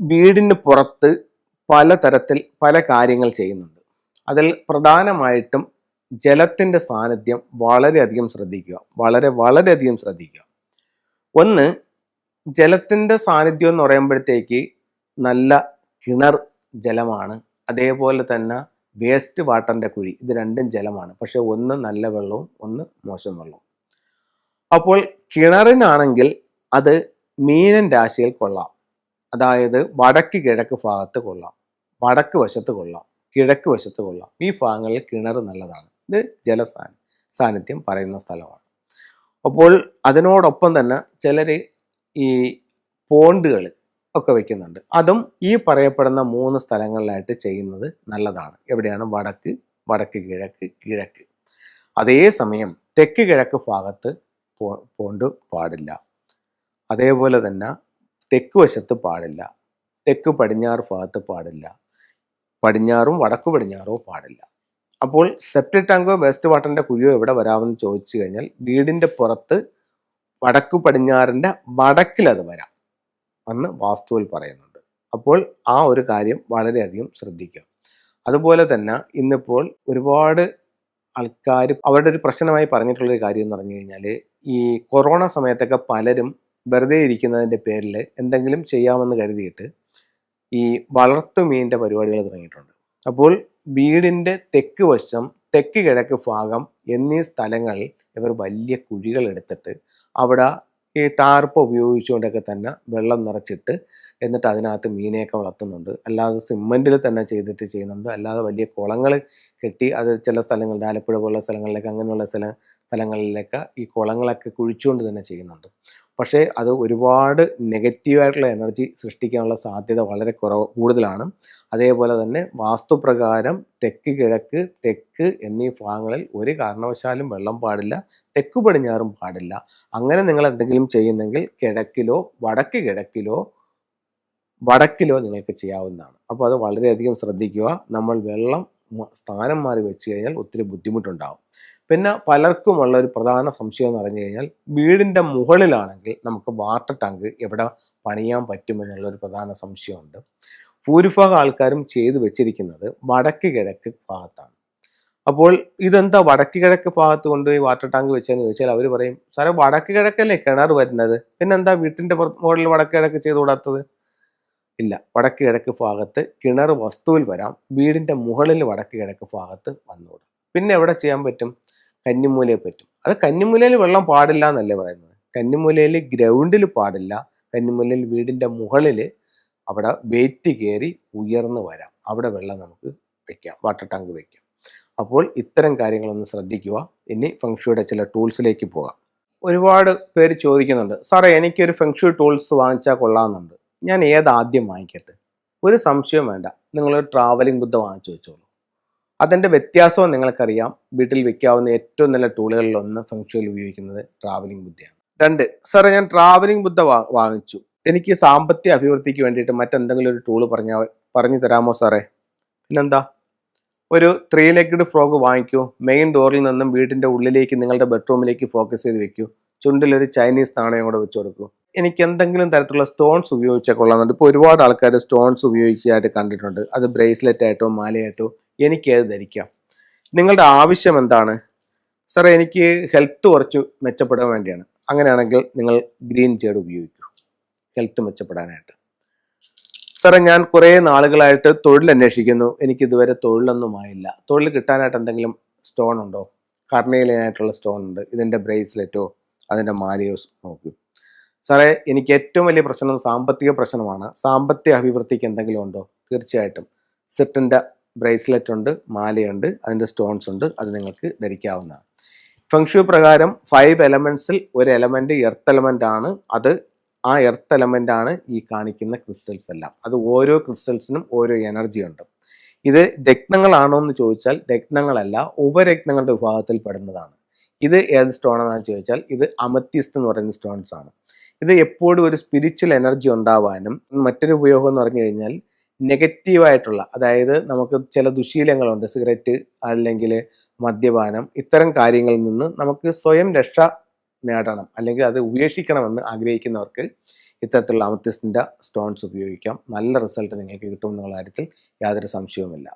വീടിന് പുറത്ത് പലതരത്തിൽ പല കാര്യങ്ങൾ ചെയ്യുന്നുണ്ട്. അതിൽ പ്രധാനമായിട്ടും ജലത്തിന്റെ സാന്നിധ്യം വളരെയധികം ശ്രദ്ധിക്കുക. വളരെ വളരെയധികം ശ്രദ്ധിക്കുക. ഒന്ന് ജലത്തിന്റെ സാന്നിധ്യം എന്ന് പറയുമ്പോഴത്തേക്ക് നല്ല കിണർ ജലമാണ്. അതേപോലെ തന്നെ വേസ്റ്റ് വാട്ടറിന്റെ കുഴി ഇത് രണ്ടും ജലമാണ്. പക്ഷേ ഒന്ന് നല്ല വെള്ളവും ഒന്ന് മോശം വെള്ളവും. അപ്പോൾ കിണറിനാണെങ്കിൽ അത് മീനൻ രാശിയിൽ കൊള്ളാം. അതായത് വടക്ക് കിഴക്ക് ഭാഗത്ത് കൊള്ളാം. വടക്ക് വശത്ത് കൊള്ളാം. കിഴക്ക് വശത്ത് കൊള്ളാം. ഈ ഭാഗങ്ങളിൽ കിണർ നല്ലതാണ്. ഇത് ജലസാ സാന്നിധ്യം പറയുന്ന സ്ഥലമാണ്. അപ്പോൾ അതിനോടൊപ്പം തന്നെ ചിലർ ഈ പോണ്ടുകൾ ഒക്കെ വെക്കുന്നുണ്ട്. അതും ഈ പറയപ്പെടുന്ന മൂന്ന് സ്ഥലങ്ങളിലായിട്ട് ചെയ്യുന്നത് നല്ലതാണ്. എവിടെയാണ്? വടക്ക് വടക്ക് കിഴക്ക് കിഴക്ക്. അതേസമയം തെക്ക് കിഴക്ക് ഭാഗത്ത് പോണ്ട് പാടില്ല. അതേപോലെ തന്നെ തെക്ക് വശത്ത് പാടില്ല. തെക്ക് പടിഞ്ഞാറ് ഭാഗത്ത് പാടില്ല. പടിഞ്ഞാറും വടക്കു പടിഞ്ഞാറോ പാടില്ല. അപ്പോൾ സെപ്റ്റിക് ടാങ്കോ വേസ്റ്റ് വാട്ടറിന്റെ കുഴിയോ എവിടെ വരാമെന്ന് ചോദിച്ചു കഴിഞ്ഞാൽ വീടിന്റെ പുറത്ത് വടക്കു പടിഞ്ഞാറിന്റെ വടക്കിലത് വരാം എന്ന് വാസ്തുവിൽ പറയുന്നുണ്ട്. അപ്പോൾ ആ ഒരു കാര്യം വളരെയധികം ശ്രദ്ധിക്കുക. അതുപോലെ തന്നെ ഇന്നിപ്പോൾ ഒരുപാട് ആൾക്കാർ അവരുടെ ഒരു പ്രശ്നമായി പറഞ്ഞിട്ടുള്ളൊരു കാര്യം എന്ന് പറഞ്ഞു കഴിഞ്ഞാൽ ഈ കൊറോണ സമയത്തൊക്കെ പലരും വെറുതെ ഇരിക്കുന്നതിന്റെ പേരിൽ എന്തെങ്കിലും ചെയ്യാമെന്ന് കരുതിയിട്ട് ഈ വളർത്തു മീനിന്റെ പരിപാടികൾ തുടങ്ങിയിട്ടുണ്ട്. അപ്പോൾ വീടിന്റെ തെക്ക് വശം തെക്ക് കിഴക്ക് ഭാഗം എന്നീ സ്ഥലങ്ങളിൽ ഇവർ വലിയ കുഴികൾ എടുത്തിട്ട് അവിടെ ഈ ടാർപ്പ് ഉപയോഗിച്ചുകൊണ്ടൊക്കെ തന്നെ വെള്ളം നിറച്ചിട്ട് എന്നിട്ട് അതിനകത്ത് മീനെയൊക്കെ വളർത്തുന്നുണ്ട്. അല്ലാതെ സിമ്മന്റിൽ തന്നെ ചെയ്തിട്ട് ചെയ്യുന്നുണ്ട്. അല്ലാതെ വലിയ കുളങ്ങൾ കെട്ടി അത് ചില സ്ഥലങ്ങളിൽ ആലപ്പുഴ പോലുള്ള സ്ഥലങ്ങളിലേക്ക് അങ്ങനെയുള്ള സ്ഥല സ്ഥലങ്ങളിലൊക്കെ ഈ കുളങ്ങളൊക്കെ കുഴിച്ചുകൊണ്ട് തന്നെ ചെയ്യുന്നുണ്ട്. പക്ഷേ അത് ഒരുപാട് നെഗറ്റീവായിട്ടുള്ള എനർജി സൃഷ്ടിക്കാനുള്ള സാധ്യത വളരെ കുറവ് കൂടുതലാണ്. അതേപോലെ തന്നെ വാസ്തുപ്രകാരം തെക്ക് കിഴക്ക് തെക്ക് എന്നീ ഭാഗങ്ങളിൽ ഒരു കാരണവശാലും വെള്ളം പാടില്ല തെക്ക് പടിഞ്ഞാറും പാടില്ല. അങ്ങനെ നിങ്ങൾ എന്തെങ്കിലും ചെയ്യുന്നെങ്കിൽ കിഴക്കിലോ വടക്ക് കിഴക്കിലോ വടക്കിലോ നിങ്ങൾക്ക് ചെയ്യാവുന്നതാണ്. അപ്പോൾ അത് വളരെയധികം ശ്രദ്ധിക്കുക. നമ്മൾ വെള്ളം സ്ഥാനം മാറി വെച്ച് കഴിഞ്ഞാൽ ഒത്തിരി ബുദ്ധിമുട്ടുണ്ടാകും പിന്നെ പലർക്കുമുള്ള ഒരു പ്രധാന സംശയം എന്ന് പറഞ്ഞു കഴിഞ്ഞാൽ വീടിന്റെ മുകളിലാണെങ്കിൽ നമുക്ക് വാട്ടർ ടാങ്ക് എവിടെ പണിയാൻ പറ്റുമെന്നുള്ള ഒരു പ്രധാന സംശയമുണ്ട്. ഭൂരിഭാഗം ആൾക്കാരും ചെയ്തു വെച്ചിരിക്കുന്നത് വടക്ക് കിഴക്ക് ഭാഗത്താണ്. അപ്പോൾ ഇതെന്താ വടക്ക് കിഴക്ക് ഭാഗത്ത് കൊണ്ടുപോയി വാട്ടർ ടാങ്ക് വെച്ചതെന്ന് ചോദിച്ചാൽ അവർ പറയും സാറേ വടക്ക് കിഴക്കല്ലേ കിണർ വരുന്നത്? പിന്നെന്താ വീട്ടിന്റെ മുകളിൽ വടക്ക് കിഴക്ക് ചെയ്ത് കൂടാത്തത്? ഇല്ല. വടക്ക് കിഴക്ക് ഭാഗത്ത് കിണർ വസ്തുവിൽ വരാം. വീടിന്റെ മുകളിൽ വടക്ക് കിഴക്ക് ഭാഗത്ത് വന്നോളൂ പിന്നെ എവിടെ ചെയ്യാൻ പറ്റും? കന്നിമൂലയിൽ പറ്റും. അത് കന്നിമൂലയിൽ വെള്ളം പാടില്ല എന്നല്ലേ പറയുന്നത്? കന്നിമൂലയിൽ ഗ്രൗണ്ടിൽ പാടില്ല. കന്നിമൂലയിൽ വീടിന്റെ മുകളിൽ അവിടെ വെയിറ്റ് കയറി ഉയർന്നു വരാം. അവിടെ വെള്ളം നമുക്ക് വെക്കാം. വാട്ടർ ടാങ്ക് വെക്കാം. അപ്പോൾ ഇത്തരം കാര്യങ്ങളൊന്ന് ശ്രദ്ധിക്കുക. ഇനി ഫംഗ്ഷയുടെ ചില ടൂൾസിലേക്ക് പോകാം. ഒരുപാട് പേര് ചോദിക്കുന്നുണ്ട് സാറേ എനിക്കൊരു ഫെങ്ഷു ടൂൾസ് വാങ്ങിച്ചാൽ കൊള്ളാമെന്നുണ്ട്. ഞാൻ ഏതാദ്യം വാങ്ങിക്കട്ടെ ഒരു സംശയം വേണ്ട. നിങ്ങളൊരു ട്രാവലിംഗ് ബുദ്ധ വാങ്ങിച്ചു വെച്ചോളൂ. അതിന്റെ വ്യത്യാസവും നിങ്ങൾക്കറിയാം. വീട്ടിൽ വെക്കാവുന്ന ഏറ്റവും നല്ല ടൂളുകളിൽ ഒന്ന് ഫംഗ്ഷനിൽ ഉപയോഗിക്കുന്നത് ട്രാവലിംഗ് ബുദ്ധയാണ് രണ്ട് സാറേ ഞാൻ ട്രാവലിംഗ് ബുദ്ധ വാങ്ങിച്ചു. എനിക്ക് സാമ്പത്തിക അഭിവൃദ്ധിക്ക് വേണ്ടിയിട്ട് മറ്റെന്തെങ്കിലും ഒരു ടൂൾ പറഞ്ഞാൽ പറഞ്ഞു തരാമോ സാറേ പിന്നെന്താ? ഒരു ത്രീ ലെഗ്ഡ് ഫ്രോഗ് വാങ്ങിക്കൂ മെയിൻ ഡോറിൽ നിന്നും വീടിന്റെ ഉള്ളിലേക്ക് നിങ്ങളുടെ ബെഡ്റൂമിലേക്ക് ഫോക്കസ് ചെയ്ത് വെക്കൂ. ചുണ്ടിലൊരു ചൈനീസ് നാണയം കൂടെ വെച്ച് കൊടുക്കൂ. എനിക്ക് എന്തെങ്കിലും തരത്തിലുള്ള സ്റ്റോൺസ് ഉപയോഗിച്ചാൽ കൊള്ളാമെന്നുണ്ട് ഇപ്പോൾ ഒരുപാട് ആൾക്കാർ സ്റ്റോൺസ് ഉപയോഗിച്ചതായിട്ട് കണ്ടിട്ടുണ്ട്. അത് ബ്രേസ്ലെറ്റ് ആയിട്ടോ മാലയായിട്ടോ എനിക്ക് അത് ധരിക്കാം. നിങ്ങളുടെ ആവശ്യം എന്താണ്? സാറേ എനിക്ക് ഹെൽത്ത് കുറച്ച് മെച്ചപ്പെടാൻ വേണ്ടിയാണ്. അങ്ങനെയാണെങ്കിൽ നിങ്ങൾ ഗ്രീൻ ജേഡ് ഉപയോഗിക്കൂ. ഹെൽത്ത് മെച്ചപ്പെടാനായിട്ട്. സാറേ ഞാൻ കുറേ നാളുകളായിട്ട് തൊഴിൽ അന്വേഷിക്കുന്നു. എനിക്ക് ഇതുവരെ തൊഴിലൊന്നും ആയില്ല തൊഴിൽ കിട്ടാനായിട്ട് എന്തെങ്കിലും സ്റ്റോൺ ഉണ്ടോ? കർണയിലായിട്ടുള്ള സ്റ്റോൺ ഉണ്ട്. ഇതിന്റെ ബ്രേസ്ലെറ്റോ അതിന്റെ മാലയോ നോക്കൂ. സാറേ എനിക്ക് ഏറ്റവും വലിയ പ്രശ്നം സാമ്പത്തിക പ്രശ്നമാണ്. സാമ്പത്തിക അഭിവൃദ്ധിക്ക് എന്തെങ്കിലും ഉണ്ടോ? തീർച്ചയായിട്ടും. സെറ്റിന്റെ ബ്രേസ്ലെറ്റ് ഉണ്ട് മാലയുണ്ട് അതിന്റെ സ്റ്റോൺസ് ഉണ്ട് അത് നിങ്ങൾക്ക് ധരിക്കാവുന്നതാണ്. ഫെങ്ഷു പ്രകാരം ഫൈവ് എലമെൻസിൽ ഒരു എലമെന്റ് എർത്ത് എലമെന്റ് ആണ്. അത് ആ എർത്ത് എലമെന്റ് ആണ് ഈ കാണിക്കുന്ന ക്രിസ്റ്റൽസ് എല്ലാം. അത് ഓരോ ക്രിസ്റ്റൽസിനും ഓരോ എനർജി ഉണ്ട്. ഇത് രത്നങ്ങളാണോ എന്ന് ചോദിച്ചാൽ രത്നങ്ങളല്ല ഉപരത്നങ്ങളുടെ വിഭാഗത്തിൽ പെടുന്നതാണ്. ഇത് ഏത് സ്റ്റോൺ ആണെന്ന് ചോദിച്ചാൽ ഇത് അമത്യസ്ത് എന്ന് പറയുന്ന സ്റ്റോൺസ് ആണ്. ഇത് എപ്പോഴും ഒരു സ്പിരിച്വൽ എനർജി ഉണ്ടാവാനും മറ്റൊരു ഉപയോഗം എന്ന് പറഞ്ഞു കഴിഞ്ഞാൽ നെഗറ്റീവായിട്ടുള്ള അതായത് നമുക്ക് ചില ദുശീലങ്ങളുണ്ട് സിഗരറ്റ് അല്ലെങ്കിൽ മദ്യപാനം ഇത്തരം കാര്യങ്ങളിൽ നിന്ന് നമുക്ക് സ്വയം രക്ഷ നേടണം അല്ലെങ്കിൽ അത് ഉപേക്ഷിക്കണമെന്ന് ആഗ്രഹിക്കുന്നവർക്ക് ഇത്തരത്തിലുള്ള അമത്യസ്റ്റിന്റെ സ്റ്റോൺസ് ഉപയോഗിക്കാം. നല്ല റിസൾട്ട് നിങ്ങൾക്ക് കിട്ടുമെന്നുള്ള കാര്യത്തിൽ യാതൊരു സംശയവുമില്ല.